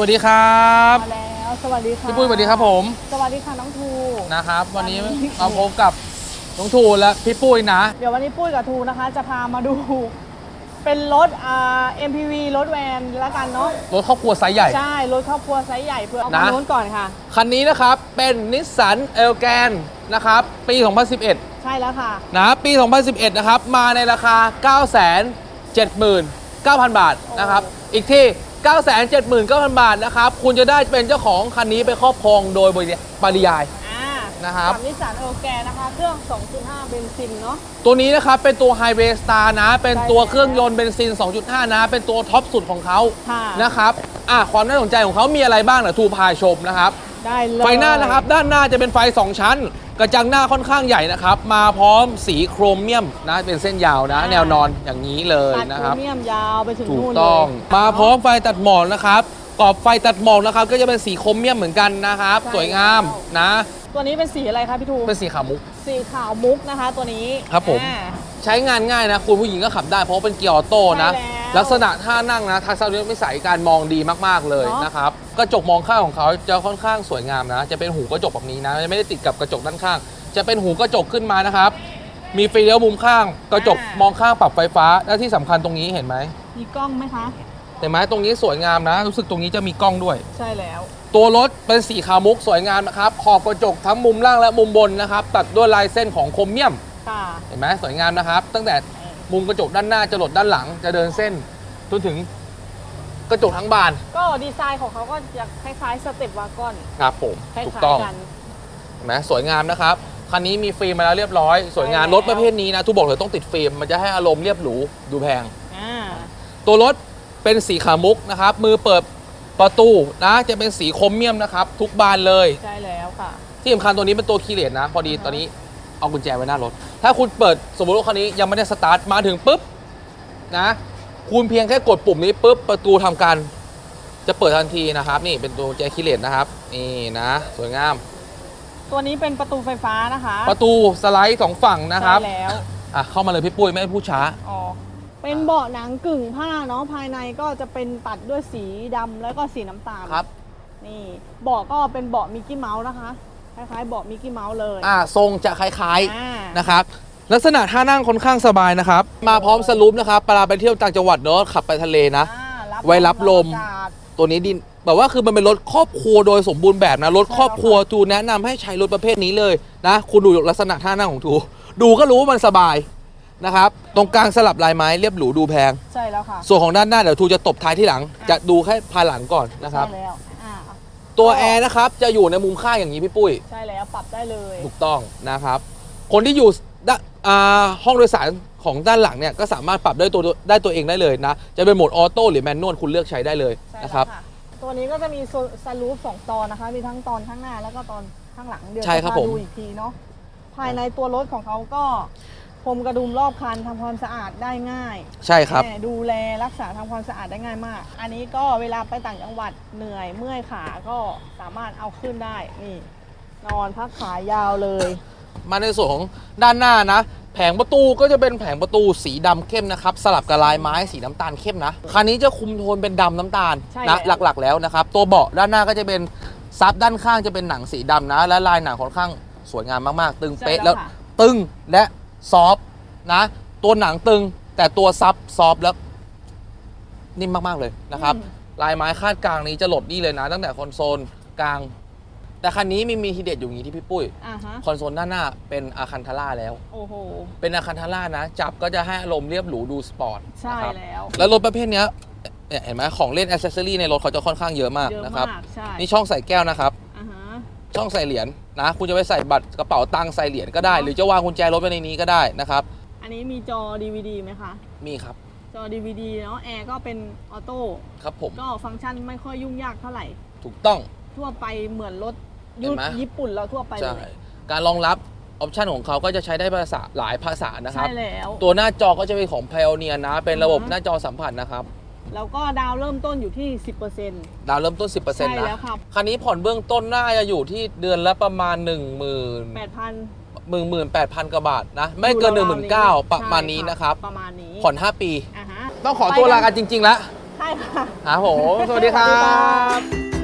วัสดีครับมาแล้วสวัสดีค่ะพี่ปุ้ยสวัสดีครับผม สวัสดีค่ะน้องทูนะครับ วันนี้วันนี้มาพบกับน้องทูนและพี่ปุ้ยนะ เดี๋ยววันนี้ปุ้ยกับทูนะคะ จะพามาดู เป็นรถอ่า MPV รถแวนแล้วกันเนาะรถครอบครัวไซส์ใหญ่ ใช่รถครอบครัวไซส์ใหญ่เพื่อเอานะคันนู้นก่อนค่ะ คันนี้นะครับเป็นนิสสันเอลแกนนะครับ ปี 2011 ใช่แล้วค่ะนะปี 2011 นะครับ มาในราคา 979,000 บาทนะครับ อีกที่ 979,000 บาทนะครับ คุณจะได้เป็นเจ้าของคันนี้ไปครอบครองโดยปริยาย อ่านะครับกับนิสสันเอลแกนะคะ เครื่อง 2.5 เบนซินเนาะ ตัวนี้นะครับเป็นตัว Highway Star นะ เป็นตัวใช่แล้วเครื่องยนต์เบนซิน 2.5 นะ เป็นตัวท็อปสุดของเขาค่ะ นะครับ อะความน่าสนใจของเขามีอะไรบ้างเดี๋ยวทูพาชมนะครับ ได้เลย ไฟหน้านะครับ ด้านหน้าจะเป็นไฟ 2 ชั้น กระจังหน้าค่อนข้างใหญ่นะครับ มาพร้อมสีโครเมียมนะเป็นเส้นยาวนะแนวนอนอย่างนี้เลยตัดนะโคครรับเมียมยาวไปถึงถูกนู่นต้องเลยมาพร้อมไฟตัดหมอกนะครับกรอบไฟตัดหมอกนะครับ ก็จะเป็นสีโครเมียมเหมือนกันนะครับใช่สวยงามแล้วนะ ตัวนี้เป็นสีอะไรคะพี่ทูเป็นสีขาวมุก สีขาวมุกนะคะ ตัวนี้ครับผม อ่า ใช้งานง่ายนะคุณผู้หญิงก็ขับได้เพราะว่าเป็นเกียร์ออโต้นะ ใช่แล้ว ลักษณะท่านั่งนะทัศนวิสัยการมองดีมากๆเลยเนอะ นะครับ กระจกมองข้างของเขาจะค่อนข้างสวยงามนะ จะเป็นหูกระจกแบบนี้นะจะไม่ได้ติดกับกระจกด้านข้าง จะเป็นหูกระจกขึ้นมานะครับ มีไฟเลี้ยวมุมข้าง กระจกมองข้างปรับไฟฟ้าและที่สำคัญตรงนี้เห็นไหมมีกล้องไหมคะ เห็นไหมตรงนี้สวยงามนะ รู้สึกตรงนี้จะมีกล้องด้วย ใช่แล้ว ตัวรถเป็นสีขาวมุกสวยงามนะครับขอบกระจกทั้งมุมล่างและมุมบนนะครับ ตัดด้วยลายเส้นของโครเมียม ค่ะ เห็นไหมสวยงามนะครับ ตั้งแต่มุมกระจกด้านหน้าจะหลดด้านหลังจะเดินเส้นจนถึง กระจกทั้งบานก็ดีไซน์ของเขาก็จะคล้ายๆสเต็ปวากอนครับผมคล้ายถูกต้องๆกัน เห็นไหมสวยงามนะครับคันนี้มีฟิล์มมาแล้วเรียบร้อย สวยงามใช่แล้ว รถประเภทนี้นะทุกบอกเลยต้องติดฟิล์มมันจะให้อารมณ์เรียบหรูดูแพง อ่าตัวรถเป็นสีขาวมุกนะครับ มือเปิดประตูนะจะเป็นสีโครเมียมนะครับ ทุกบานเลย ใช่แล้วค่ะ ที่สำคัญตัวนี้เป็นตัวคีย์เลสนะ พอดีตอนนี้เอากุญแจไว้หน้ารถ ถ้าคุณเปิดสมมติว่าคันนี้ยังไม่ได้สตาร์ทมาถึงปุ๊บนะ คุณเพียงแค่กดปุ่มนี้ปุ๊บประตูทำการจะเปิดทันทีนะครับ นี่เป็นตัวกุญแจคีย์เลสนะครับนี่นะสวยงาม ตัวนี้เป็นประตูไฟฟ้านะคะ ประตูสไลด์สองฝั่งนะครับใช่แล้วอะเข้ามาเลยพี่ปุ้ยไม่ให้พูดช้าอ๋อเป็นเบาะหนังกึ่งผ้าเนาะภายในก็จะเป็นตัดด้วยสีดำแล้วก็สีน้ำตาลครับ นี่เบาะก็เป็นเบาะมิกกี้เมาส์นะคะคล้ายๆเบาะมิกกี้เมาส์เลย อ่าทรงจะคล้ายอ่าๆนะครับ ลักษณะท่านั่งค่อนข้างสบายนะครับ มาพร้อมสลูปนะครับเวลาไปเที่ยวต่างจังหวัดเนอะขับไปทะเลนะ อ่าไว้รับลม อากาศ ตัวนี้ดินแบบว่าคือมันเป็นรถครอบครัวโดยสมบูรณ์แบบนะรถครอบครัวทูแนะนำให้ใช้รถประเภทนี้เลยนะ คุณดูลักษณะท่านั่งของทูดูก็รู้ว่ามันสบายนะครับ ตรงกลางสลับลายไม้เรียบหรูดูแพง ใช่แล้วค่ะ ส่วนของด้านหน้าเดี๋ยวทูจะตบท้ายที่หลังจะดูแค่ภายหลังก่อนนะครับ ใช่แล้วอ่าตัวแอร์นะครับจะอยู่ในมุมข้างอย่างนี้พี่ปุ้ย ใช่แล้วปรับได้เลย ถูกต้องนะครับ คนที่อยู่ด้านอ่า ห้องโดยสารของด้านหลังเนี่ยก็สามารถปรับได้ตัวได้ตัวเองได้เลยนะ จะเป็นโหมดออโต้หรือแมนนวลคุณเลือกใช้ได้เลยใช่นะแล้วครับตัวนี้ก็จะมีสลูปสองตอนนะคะ มีทั้งตอนข้างหน้าแล้วก็ตอนข้างหลังเดี๋ยวใช่ครับจะพาผม ดูอีกทีเนาะภายในตัวรถของเขาก็พรมกระดุมรอบคันทำความสะอาดได้ง่ายใช่ครับ แหม่ดูแลรักษาทำความสะอาดได้ง่ายมาก อันนี้ก็เวลาไปต่างจังหวัดเหนื่อยเมื่อยขาก็สามารถเอาขึ้นได้นี่ นอนพักขายาวเลย มาในส่วนของด้านหน้านะ แผงประตูก็จะเป็นแผงประตูสีดำเข้มนะครับ สลับกับลายไม้สีน้ำตาลเข้มนะคันนี้จะคุมโทนเป็นดำน้ำตาลใช่นะแล้วหลักๆ แล้วนะครับ ตัวเบาะด้านหน้าก็จะเป็นซับด้านข้างจะเป็นหนังสีดำนะ และลายหนังค่อนข้างสวยงามมากๆ ตึงใช่เป๊ะแล้แล้ววค่ะตึงและซอฟต์นะ ตัวหนังตึงแต่ตัวซับซอฟต์แล้วนิ่มมากๆเลยนะครับอืมลายไม้คาดกลางนี้จะหลดนี่เลยนะ ตั้งแต่คอนโซลกลาง แต่คันนี้มีมีทีเด็ดอยู่อย่างนี้ที่พี่ปุ้ย อ่าฮะคอนโซลด้านหน้าเป็นอาคันทาร่าแล้ว โอ้โห เป็นอาคันทาร่านะ จับก็จะให้อารมณ์เรียบหรูดูสปอร์ตใช่นะครับแล้ว แล้วรถประเภทเนี้ยเนี่ยเห็นไหมของเล่นอ c เซสซอรี่ในรถเขาจะค่อนข้างเยอะมากเยอะนะครับ มาก ใช่นี่ช่องใส่แก้วนะครับ อ่าฮะ ช่องใส่เหรียญนะ คุณจะไปใส่บัตรกระเป๋าตังค์ใส่เหรียญก็ได้หรือจะวางกุญแจรถไว้ในนี้ก็ได้นะครับ อันนี้มีจอ DVD ไหมคะ มีครับ จอ DVD เนาะแอร์ก็เป็นออโต้ ครับผม ก็ฟังก์ชันไม่ค่อยยุ่งยากเท่าไหร่ ถูกต้อง ทั่วไปเหมือนรถเห็นไหม ญี่ปุ่นเราทั่วไปเลใช่ยการรองรับออปชันของเขาก็จะใช้ได้ภาษาหลายภาษานะครับ ใช่แล้ว ตัวหน้าจอก็จะเป็นของ Pioneer นะ เป็นระบบอือฮะ หน้าจอสัมผัสนะครับ แล้วก็ดาวเริ่มต้นอยู่ที่ 10%ดาวเริ่มต้น 10%ใช่นะแล้วครับ คันนี้ผ่อนเบื้องต้นน่าจะอยู่ที่เดือนละประมาณ 1 0 0 0 0 8,000 1 8 0 0 0 กว่าบาทนะ ไม่เกิน 1 9 0 0 0ประมาณนี้นะครับ ประมาณนี้ผ่อน 5 ปี อ่าฮะต้องขอตัวลากันจริง ๆ แล้วค่ได้ค่ะ ครับผม สวัสดีครัสวัสดีครับบ